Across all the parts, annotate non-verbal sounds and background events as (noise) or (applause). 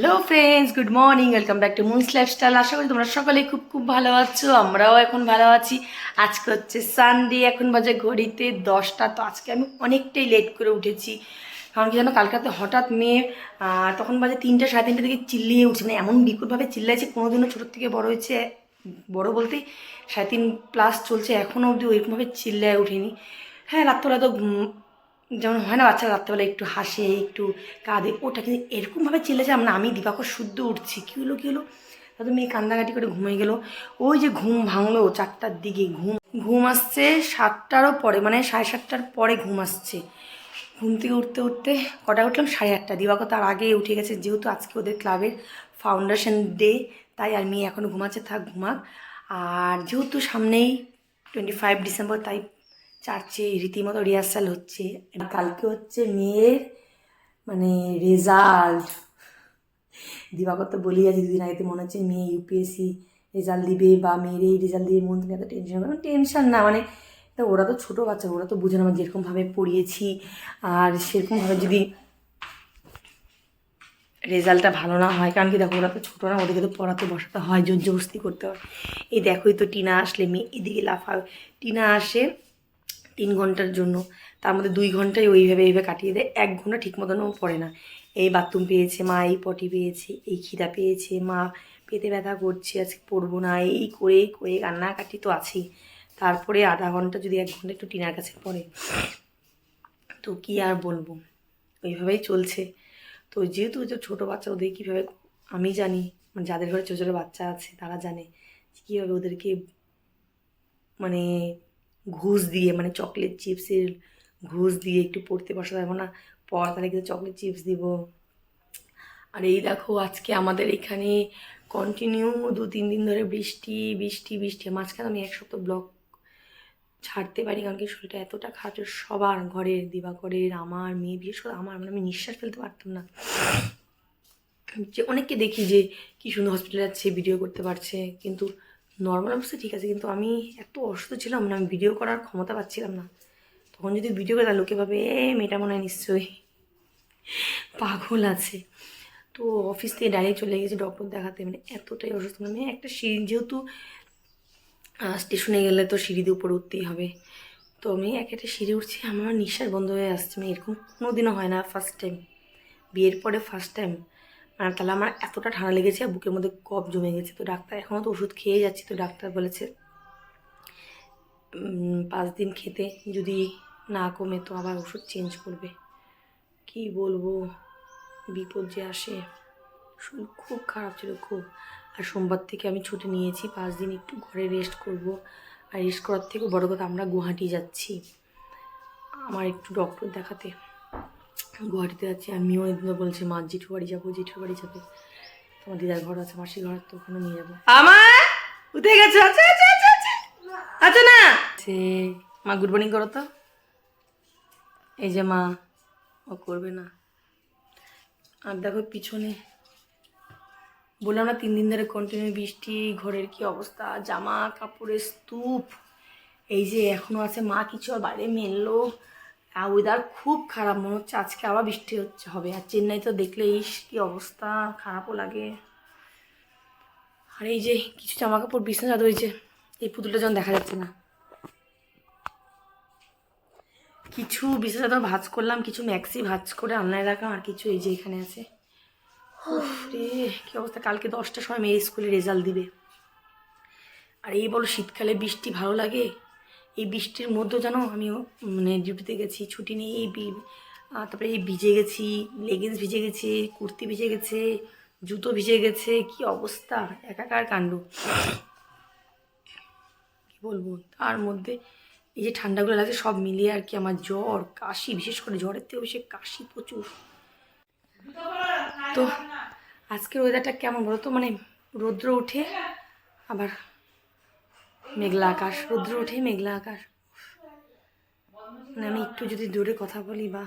Hello friends good morning welcome back to Moon's lifestyle আশা করি তোমরা সকলেই খুব খুব ভালো আছো, আমরাও এখন ভালো আছি। আজকে হচ্ছে সানডে এখন বাজে ঘড়িতে দশটা। তো আজকে আমি অনেকটাই লেট করে উঠেছি। কারণ কি জানো, কালকে রাতে হঠাৎ মেয়ে তখন বাজে তিনটা, সাড়ে তিনটা থেকে চিল্লিয়ে উঠছে। মানে এমন বিকটভাবে চিল্লাইছে, কোনোদিনও ছোটোর থেকে বড় হয়েছে, বড় বলতে সাড়ে তিন প্লাস চলছে। এখনও অবধি ওইরকমভাবে চিল্লায় উঠেনি হ্যাঁ রাত্রবেলা তো যেমন হয় না, বাচ্চারা রাত্রেবেলা একটু হাসে, একটু কাঁদে। ওটা কিন্তু এরকমভাবে চিল্লেছে, আমরা আমি দিবাকর শুদ্ধ উঠছি। কী হলো কী হলো? তাদের মেয়ে কান্দাকাটি করে ঘুমিয়ে গেল। ওই যে ঘুম ভাঙলো চারটার দিকে, ঘুম ঘুম আসছে সাতটারও পরে মানে সাড়ে সাতটার পরে ঘুম আসছে। ঘুম থেকে উঠতে উঠতে কটা উঠলাম? সাড়ে আটটা। দিবাকর তার আগে উঠে গেছে, যেহেতু আজকে ওদের ক্লাবের ফাউন্ডেশন ডে, তাই আর মেয়ে এখনও ঘুমাচ্ছে, থাক, ঘুমাক। আর যেহেতু সামনেই টোয়েন্টি ফাইভ ডিসেম্বর তাই চার্চে রীতিমতো রিহার্সাল হচ্ছে। কালকে হচ্ছে মেয়ের মানে রেজাল্ট দিবাকর তো বলেই আছে, দুদিন আগেতে মনে হচ্ছে মেয়ে ইউপিএসসি রেজাল্ট দিবে বা মেয়ের এই রেজাল্ট দিয়ে মন তুমি এত টেনশন করে টেনশন না মানে তা ওরা তো ছোটো বাচ্চা, ওরা তো বুঝে না যেরকমভাবে পড়িয়েছি। আর সেরকমভাবে যদি রেজাল্টটা ভালো না হয়, কারণ কি দেখো, ওরা তো ছোটো না, ওদেরকে তো পড়াতে, বসাতে হয় জোর জবস্তি করতে হয়। এই দেখোই তো টিনা আসলে মেয়ে এদিকে লাফাবে। টিনা আসে তিন ঘণ্টার জন্য। তার মধ্যে দুই ঘন্টায় ওইভাবে এইভাবে কাটিয়ে দেয়। এক ঘণ্টা ঠিক মতনও পড়ে না। এই বাথরুম পেয়েছে মা, এই পটি পেয়েছে, এই খিদা পেয়েছে, মা পেতে ব্যথা করছে, আজকে পড়ব না, এই করে করে, কান্নাকাটি তো আছেই। তারপরে আধা ঘণ্টা যদি এক ঘণ্টা একটু টিনার কাছে পড়ে, তো কি আর বলব? ওইভাবেই চলছে। তো যেহেতু ওই ছোটো বাচ্চা, ওদের কীভাবে আমি জানি মানে যাদের ঘরে ছোটো ছোটো বাচ্চা আছে, তারা জানে কীভাবে ওদেরকে মানে ঘুষ দিয়ে মানে চকলেট চিপসের ঘুষ দিয়ে একটু পড়তে বসা যাবে না? পড়া তাহলে কিন্তু চকলেট চিপস দিব। আর এই দেখো আজকে আমাদের এখানে কন্টিনিউ দু তিন দিন ধরে বৃষ্টি বৃষ্টি বৃষ্টি। মাঝখানে আমি এক সপ্তাহ ব্লগ ছাড়তে পারি, কারণ কি শরীরটা এতটা খারাপ সবার ঘরের দিবাকরের, আমার মেয়ে, বিশেষ করে আমার মানে আমি নিঃশ্বাস ফেলতে পারতাম না। যে অনেককে দেখি যে কি সুন্দর হসপিটালে যাচ্ছে ভিডিও করতে পারছে, কিন্তু নর্মাল অবস্থা ঠিক আছে, কিন্তু আমি এত অসুস্থ ছিলাম না আমি ভিডিও করার ক্ষমতা পাচ্ছিলাম না। তখন যদি ভিডিও করে লোকে ভাবে, এ, মেয়েটা মনে হয় নিশ্চয়ই পাগল আছে। তো অফিস থেকে ডাইরেক্ট চলে গেছে ডক্টর দেখাতে মানে এতটাই অসুস্থ। মানে একটা সিঁড়ি, যেহেতু স্টেশনে গেলে তো সিঁড়ি দিয়ে উপরে উঠতেই হবে। তো আমি এক একটা সিঁড়ি উঠছি, আমার নিঃশ্বাস বন্ধ হয়ে আসছে। মানে এরকম কোনো দিনও হয় না ফার্স্ট টাইম বিয়ের পরে ফার্স্ট টাইম মানে তাহলে আমার এতটা ঠান্ডা লেগেছে আর বুকের মধ্যে কফ জমে গেছে। তো ডাক্তার এখনও তো ওষুধ খেয়ে যাচ্ছি, তো ডাক্তার বলেছে পাঁচ দিন খেতে, যদি না কমে তো আবার ওষুধ চেঞ্জ করবে। কি বলব? বিপদ যে আসে। শরীর খুব খারাপ ছিল খুব। আর সোমবার থেকে আমি ছুটি নিয়েছি, পাঁচ দিন একটু ঘরে রেস্ট করব। আর রেস্ট করার থেকে বড় কথা আমরা গুয়াহাটি যাচ্ছি। আমার একটু ডক্টর দেখাতে। গুয়াহাটিতে যাচ্ছি আমিও এদিন বলছি মা জেঠু বাড়ি যাব জেঠু বাড়ি যাবে। তোমার দিদার ঘর আছে মাসির ঘর তো ওখানে নিয়ে যাব। আমার উঠে গেছে? আচ্ছা আচ্ছা আচ্ছা আচ্ছা। না। সে মা গুড মর্নিং করো তো। এই যে মা ও করবে না। আর দেখো পিছনে বললাম না তিন দিন ধরে কন্টিনিউ বৃষ্টি ঘরের কি অবস্থা জামা কাপড়ের স্তূপ। এই যে এখনও আছে মা কিছু আর বাইরে মেললো। আর ওয়েদার খুব খারাপ, মনে হচ্ছে আজকে আবার বৃষ্টি হচ্ছে, হবে। আর চেন্নাই তো দেখলে, ইস, কি অবস্থা, খারাপও লাগে। আর এই যে, কিছু জামা কাপড় বিছনা চাদর হয়েছে, এই পুতুলটা যখন দেখা যাচ্ছে না। কিছু বিছনা চাদর ভাজ করলাম, কিছু ম্যাক্সি ভাজ করে অনলাইন রাখলাম, আর কিছু এই যে এখানে আছে। রে, কি অবস্থা, কালকে দশটার সময় মেয়ে স্কুলে রেজাল্ট দিবে। আর এই বলো, শীতকালে বৃষ্টি ভালো লাগে? এই বৃষ্টির মধ্যে যেন আমিও মানে ডিউটিতে গেছি, ছুটি নিয়ে এই তারপরে এই ভিজে গেছি লেগিংস ভিজে গেছে, কুর্তি ভিজে গেছে, জুতো ভিজে গেছে, কি অবস্থা? একাকার কাণ্ড। কি বলব? তার মধ্যে এই যে ঠান্ডাগুলো লাগে সব মিলিয়ে আর কি আমার জ্বর, কাশি, বিশেষ করে জ্বরের থেকে বেশি কাশি প্রচুর। তো আজকের ওয়েদারটা কেমন বলো তো? মানে রৌদ্র উঠে আবার মেঘলা আকাশ, রৌদ্র উঠে মেঘলা আকাশ। মানে আমি একটু যদি দূরে কথা বলি বা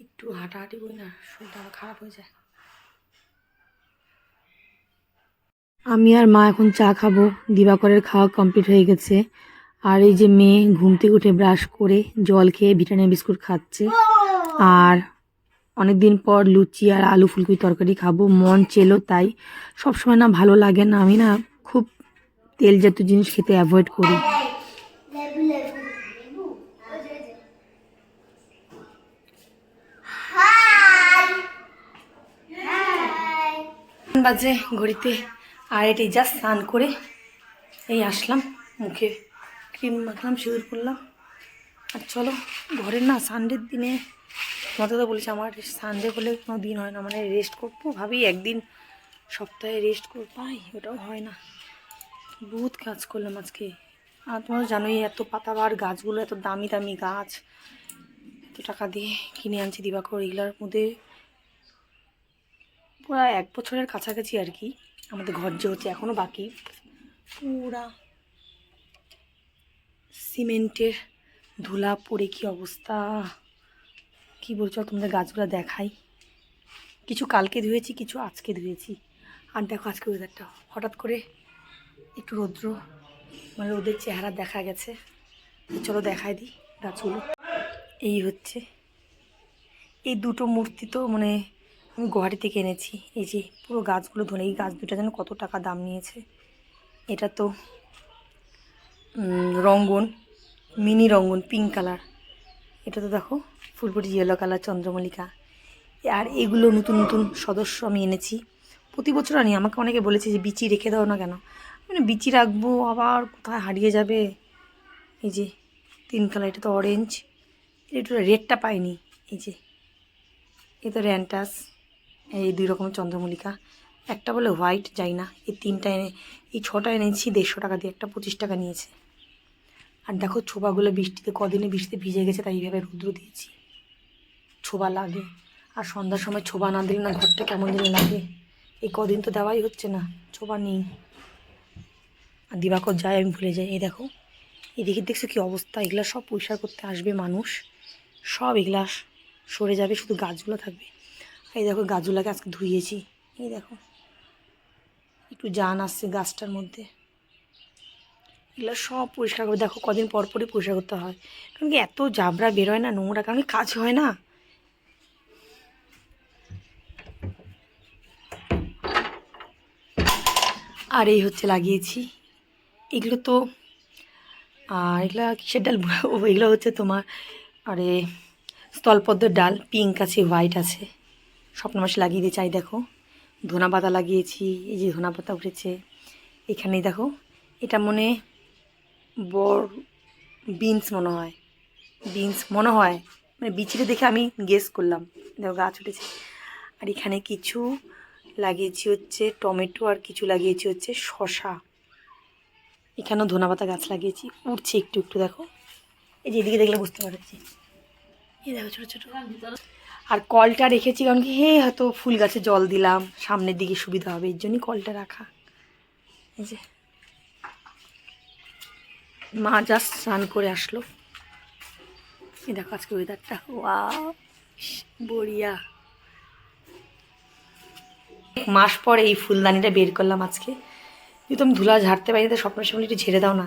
একটু হাঁটাহাঁটি করি না, শরীরটা আমার খারাপ হয়ে যায়। আমি আর মা এখন চা খাব, দিবাকরের খাওয়া কমপ্লিট হয়ে গেছে। আর এই যে মেয়ে ঘুম থেকে উঠে ব্রাশ করে জল খেয়ে ভিটামিন বিস্কুট খাচ্ছে। আর অনেক দিন পর লুচি আর আলু ফুলকপি তরকারি খাব, মন চেলো তাই। সবসময় না ভালো লাগে না, আমি না তেল জাতীয় জিনিস খেতে অ্যাভয়েড করি। বাজে ঘড়িতে আর এটি জাস্ট স্নান করে এই আসলাম, মুখে ক্রিম মাখলাম, সিঁদুর করলাম আর চলো, ঘরের না সানডের দিনে, তোমার তো বলেছি আমার সানডে বলে কোনো দিন হয় না মানে রেস্ট করব, ভাবি একদিন সপ্তাহে রেস্ট করব পাই ওটাও হয় না। বহুত কাজ করলাম আজকে। আর তোমরা জানোই এত পাতাবার গাছগুলো, এত দামি দামি গাছ। এত টাকা দিয়ে কিনে আনছি দিবাকর এগুলোর মধ্যে। পুরা এক বছরের কাছাকাছি আর কি। আমাদের ঘর যে হচ্ছে এখনও বাকি। পুরা সিমেন্টের ধুলা পড়ে কি অবস্থা? কি বলছো, তোমাদের গাছগুলো দেখাই। কিছু কালকে ধুয়েছি, কিছু আজকে ধুয়েছি। আর দেখো আজকে ওয়েদারটা হঠাৎ করে একটু রৌদ্র। মানে ওদের চেহারা দেখা গেছে। চলো দেখাই দিই গাছগুলো। এই হচ্ছে। এই দুটো মূর্তি তো মানে আমি গুয়াহাটি থেকে এনেছি। এই যে পুরো গাছগুলো ধরে, এই গাছ দুটো যেন কত টাকা দাম নিয়েছে। এটা তো রঙ্গন, মিনি রঙ্গন পিঙ্ক কালার এটা তো দেখো ফুলফুটি ইয়েলো কালার চন্দ্রমল্লিকা। আর এগুলো নতুন নতুন সদস্য আমি এনেছি। প্রতি বছর আনি, আমাকে অনেকে বলেছে যে, বিচি রেখে দাও না কেন? মানে বিচি রাখব, আবার কোথায় হারিয়ে যাবে? এই যে, তিন কালার এটা তো অরেঞ্জ এটা রেডটা পাইনি, এই যে এ তো র্যান্টাস এই দুই রকমের চন্দ্রমল্লিকা, একটা বলে হোয়াইট যাই না, এই তিনটা এনে, এই ছটা এনেছি, দেড়শো টাকা দিয়ে, একটা পঁচিশ টাকা নিয়েছে। আর দেখো ছোবাগুলো বৃষ্টিতে, কদিনে বৃষ্টিতে ভিজে গেছে, তাই এইভাবে রুদ্র দিয়েছি। ছোবা লাগে, আর সন্ধ্যার সময় ছোবা না দিলে না ঘরটা কেমন যেন লাগে। এই কদিন তো দেওয়াই হচ্ছে না, ছোবা নেই। আর দিবাকর যায়, আমি ভুলে যাই। এই দেখো, এদিকে দেখছ কি অবস্থা? এগুলা সব পরিষ্কার করতে আসবে মানুষ। সব এগুলা সরে যাবে, শুধু গাছগুলো থাকবে। এই দেখো, গাছগুলোকে আজকে ধুইয়েছি। এই দেখো, একটু জান আসছে গাছটার মধ্যে। এগুলো সব পরিষ্কার করে দেখো, কদিন পর পরই পরিষ্কার করতে হয়। কারণ কি এত জাবরা বেরোয় না নোংরা? কারণ কাজ হয় না? আর এই হচ্ছে লাগিয়েছি। এগুলো তো, আর এগুলো কিসের ডাল? (laughs) এগুলো হচ্ছে তোমার, আরে, স্থলপদ্মের ডাল পিঙ্ক আছে হোয়াইট আছে। স্বপ্ন মাসে লাগিয়ে দিয়ে চাই দেখো। ধনা পাতা লাগিয়েছি, এই যে ধনা পাতা উঠেছে। এখানেই দেখো, এটা মনে বড় বিনস মনে হয়। বিনস মনে হয় মানে বিচিটা দেখে আমি গেস করলাম। দেখো, গাছ উঠেছে। আর এখানে কিছু লাগিয়েছি হচ্ছে টমেটো, আর কিছু লাগিয়েছি হচ্ছে শশা এখানেও ধনাপাতা গাছ লাগিয়েছি। উঠছে একটু একটু দেখো। এই যে এদিকে দেখলে বুঝতে পারছি। এই দেখো ছোটো ছোটো। আর কলটা রেখেছি, কারণ কি, হে, হয়তো ফুল গাছে জল দিলাম। সামনের দিকে সুবিধা হবে, এর জন্যই কলটা রাখা। এই যে। মা জাস্ট স্নান করে আসলো। এই দেখো আজকে ওয়েদারটা ওয়া বড়িয়া। মাস পরে এই ফুলদানিটা বের করলাম আজকে। যেহেতু আমি ধুলা ঝাড়তে পারি তো স্বপ্নের সামনে একটু ঝেড়ে দাও না।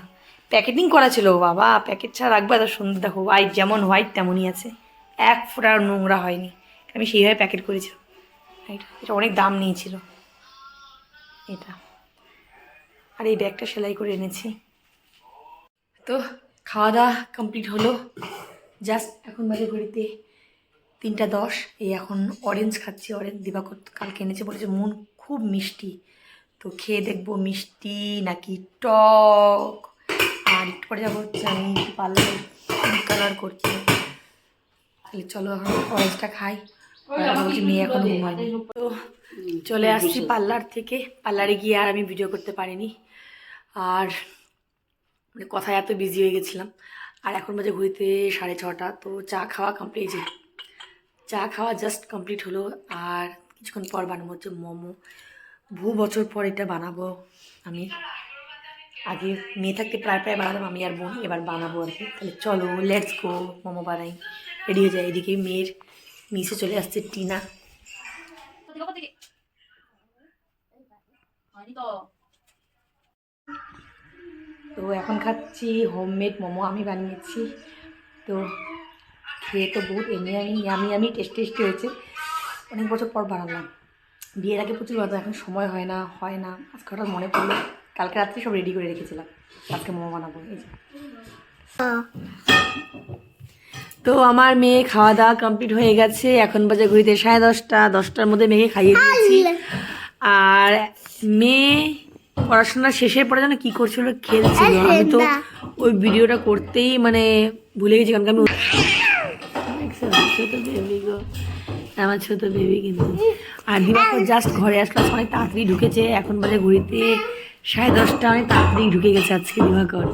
প্যাকেটিং করা ছিল, বাবা প্যাকেট ছাড়া রাখব এত সুন্দর। দেখো হোয়াইট যেমন হোয়াইট তেমনই আছে। এক ফোঁটা নোংরা হয়নি। আমি সেইভাবে প্যাকেট করেছিলাম। এটা এটা অনেক দাম নিয়েছিল। এটা। আর এই ব্যাগটা সেলাই করে এনেছি। তো খাওয়া দাওয়া কমপ্লিট হলো। জাস্ট এখন বাজে ঘড়িতে তিনটা দশ। এই এখন অরেঞ্জ খাচ্ছি অরেঞ্জ দিবাকর কালকে এনেছে বলেছে, মন খুব মিষ্টি। তো খেয়ে দেখব মিষ্টি নাকি টক। আর একটু পরে যাব হচ্ছে আমি পার্লারে কালার করতে তাহলে চলো এখন অরেঞ্জটা খাই। বলছি মেয়ে এখন ঘুমায়নি। তো চলে আসছি পার্লার থেকে। পার্লারে গিয়ে আর আমি ভিডিও করতে পারিনি। আর মানে কথায় এত বিজি হয়ে গেছিলাম। আর এখন বাজে ঘুরিতে সাড়ে ছটা। তো চা খাওয়া কমপ্লিট চা খাওয়া জাস্ট কমপ্লিট হলো। আর কিছুক্ষণ পর বানাবো হচ্ছে মোমো। বহু বছর পর এটা বানাবো আমি। আগে মেয়ে থাকতে প্রায় প্রায় বানাতাম, আমি আর বোন এবার বানাবো আর কি। তাহলে চলো লেটস গো মোমো বানাই। রেডি হয়ে যায়। এদিকে মেয়ের মিশে চলে আসছে টিনা। তো এখন খাচ্ছি হোমমেড মোমো আমি বানিয়েছি। তো খেয়ে তো বহুত এমনি আমি আমি আমি টেস্ট টেস্টি হয়েছে। অনেক বছর পর বানালাম। বিয়ের আগে প্রচুর বানাতাম এখন সময় হয় না হয় না। আজকে হঠাৎ মনে পড়ল কালকে রাত্রে সব রেডি করে রেখেছিলাম। আজকে মোমো বানাবো এই যে। তো আমার মেয়ে খাওয়া দাওয়া কমপ্লিট হয়ে গেছে এখন বাজে ঘুরিতে সাড়ে দশটা দশটার মধ্যে মেয়েকে খাইয়ে দিয়েছি। আর মেয়ে পড়াশোনা শেষের পরে যেন কী করছিল খেলছিল। আমি তো ওই ভিডিওটা করতেই মানে ভুলে গেছি কারণ আমি আমার ছোট বেবি কিন্তু। আর দিবাকর জাস্ট ঘরে আসলো অনেক তাড়াতাড়ি ঢুকেছে। এখন বাজে ঘুরিতে সাড়ে দশটা, অনেক তাড়াতাড়ি ঢুকে গেছে আজকে দিবাকর।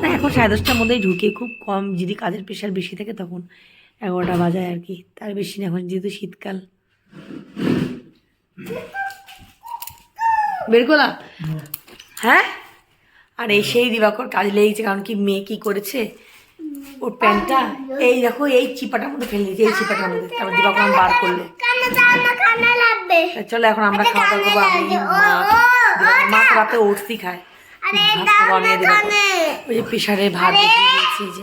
না এখন সাড়ে দশটার মধ্যেই ঢুকে খুব কম, যদি কাজের প্রেশার বেশি থাকে তখন এগারোটা বাজায় আর কি। তার বেশি না, এখন যেহেতু শীতকাল। বের করলাম? হ্যাঁ? আর সেই দিবাকর কাজে লেগেছে কারণ কি মেয়ে কি করেছে? ওর প্যান্টটা এই দেখো এই চিপাটার মধ্যে ফেলে দিয়েছি এই চিপাটার মধ্যে। তারপর দিবাকর আমি বার করলে। চলো এখন আমরা খাওয়া দাওয়া করব আমি মা তো রাতে ওটসই খায়। ভাত বানিয়ে দিবাকর ওই যে প্রেশারে ভাত দিয়েছি যে।